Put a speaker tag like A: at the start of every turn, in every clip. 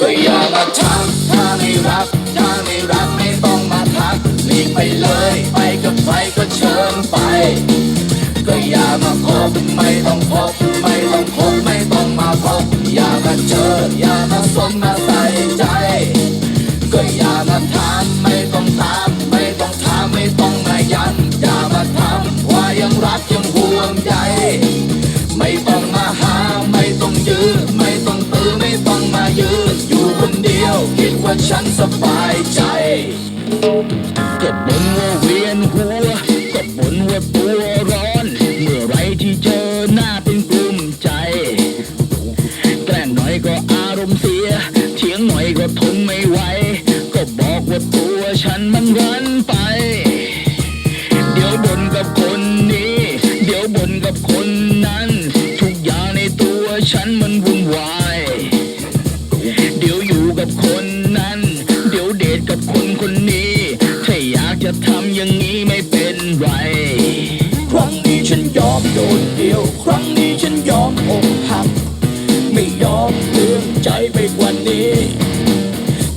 A: ก็อย่ามาทักถ้าไม่รัก ถ้าไม่รักไม่ต้องมาทักหลีกไปเลย ไปกับใครก็เชิญไป ก็อย่ามาคบไม่ต้องคบไม่ต้องคบไม่ต้องมาพบอย่ามาเจอ อย่ามาสนมาใส่ใจ ก็อย่า ฉันสบายใจ
B: ก็บ่นว่าเวียนหัวก็บ่นว่าตัวร้อน เมื่อไรที่เจอหน้าเป็นกลุ่มใจ แกล้งหน่อยก็อารมณ์เสีย เถียงหน่อยก็ทนไม่ไหว ก็บอกว่าตัวฉันมันรัน จะทำอย่างนี้ไม่เป็นไร
A: ครั้งนี้ฉันยอมโดดเดี่ยว ครั้งนี้ฉันยอมอกหัก ไม่ยอมเลื่อมใจไปกว่านี้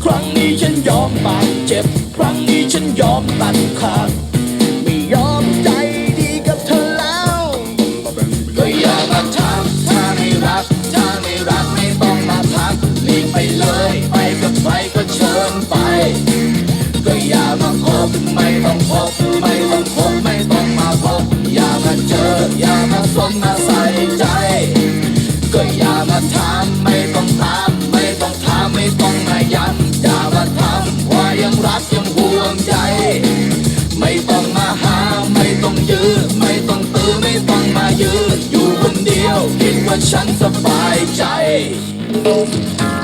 A: ครั้งนี้ฉันยอมบาดเจ็บ ครั้งนี้ฉันยอมตัดขาด ไม่ยอมใจดีกับเธอแล้ว ก็อย่ามาทักถ้าไม่รัก ถ้าไม่รักไม่ต้องมาทักหลีกไปเลย บไม่ต้องคบไม่ต้องมาพบอย่ามาเจอ อย่ามาสนมาใส่ใจ ก็อย่ามาถามไม่ต้องถามไม่ต้องถามไม่ต้องมายันอย่ามาถามว่ายังรักยังห่วงใจ ไม่ต้องมาหาไม่ต้องยื้อไม่ต้องตื้อไม่ต้องมายื้ออยู่คนเดียวคิดว่าฉันสบายใจ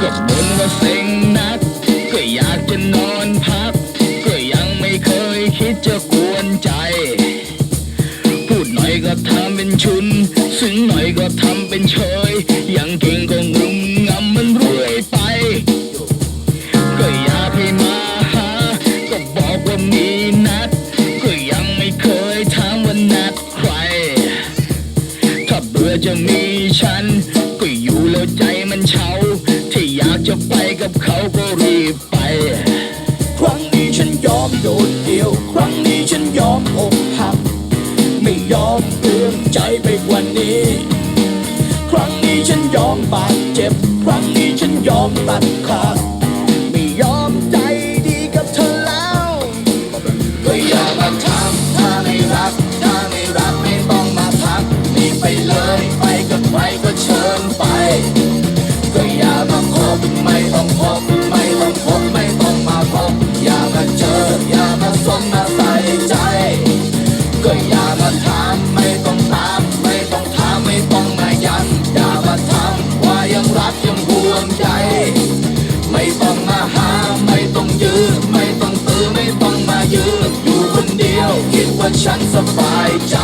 B: ก็บ่นว่าเซ็งนักก็อยากจะนอน ทำเป็นชุน ซึ้งหน่อยก็ทำเป็นเฉยยังเก่งก็งุมงำมันรื่อยไป ก็อยากให้มาหา ก็บอกว่ามีนัด ก็ยังไม่เคยถามว่านัดใคร ถ้าเบื่อจะมีฉัน ก็อยู่แล้วใจมันเฉา ที่อยากจะไปกับเขาก็รีบไป
A: ใจไปกว่านี้ ครั้งนี้ฉันยอมบาดเจ็บ ครั้งนี้ฉันยอมตัดขาดไม่ยอมใจดีกับเธอแล้วก็อย่ามาทำถ้าไม่รัก ถ้าไม่รักไม่ต้องมาทักหนีไปเลย ว่าฉันสบายใจ